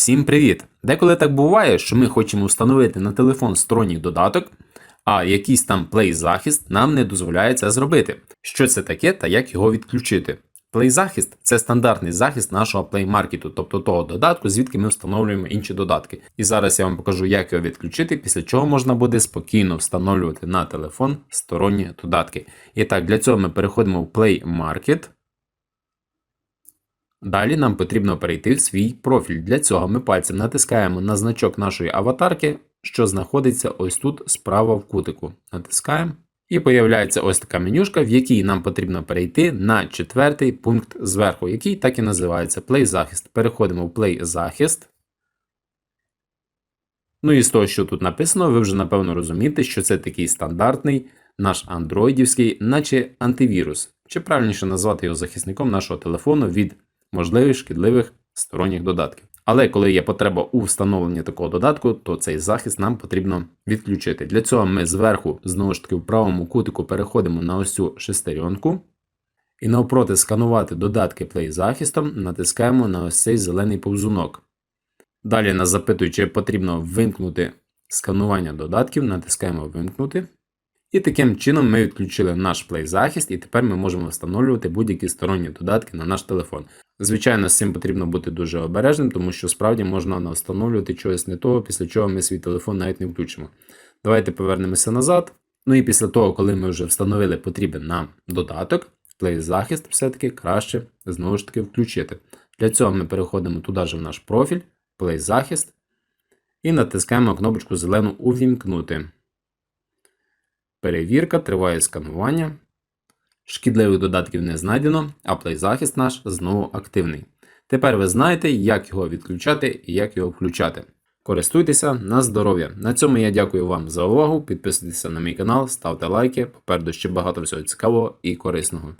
Всім привіт! Деколи так буває, що ми хочемо встановити на телефон сторонній додаток, а якийсь там Play захист нам не дозволяє це зробити. Що це таке та як його відключити? Play захист це стандартний захист нашого Play маркету, тобто того додатку, звідки ми встановлюємо інші додатки. І зараз я вам покажу, як його відключити, після чого можна буде спокійно встановлювати на телефон сторонні додатки. І так, для цього ми переходимо в Play Market. Далі нам потрібно перейти в свій профіль. Для цього ми пальцем натискаємо на значок нашої аватарки, що знаходиться ось тут справа в кутику. Натискаємо. І появляється ось така менюшка, в якій нам потрібно перейти на четвертий пункт зверху, який так і називається Play захист. Переходимо в Play захист. Ну і з того, що тут написано, ви вже напевно розумієте, що це такий стандартний наш андроїдівський, наче антивірус, чи правильніше назвати його захисником нашого телефону від можливих шкідливих сторонніх додатків. Але коли є потреба у встановленні такого додатку, то цей захист нам потрібно відключити. Для цього ми зверху, знову ж таки, в правому кутику переходимо на ось цю шестеренку. І навпроти сканувати додатки Play захистом, натискаємо на ось цей зелений повзунок. Далі нас запитують, чи потрібно вимкнути сканування додатків, натискаємо Вимкнути. І таким чином ми відключили наш Play захист, і тепер ми можемо встановлювати будь-які сторонні додатки на наш телефон. Звичайно, з цим потрібно бути дуже обережним, тому що справді можна встановлювати чогось не того, після чого ми свій телефон навіть не включимо. Давайте повернемося назад. Ну і після того, коли ми вже встановили потрібен нам додаток, Play захист все-таки краще знову ж таки включити. Для цього ми переходимо туди ж в наш профіль, Play захист, і натискаємо кнопочку зелену Увімкнути. Перевірка, триває сканування. Шкідливих додатків не знайдено, а плейзахист наш знову активний. Тепер ви знаєте, як його відключати і як його включати. Користуйтеся на здоров'я. На цьому я дякую вам за увагу. Підписуйтеся на мій канал, ставте лайки. Попереду ще багато всього цікавого і корисного.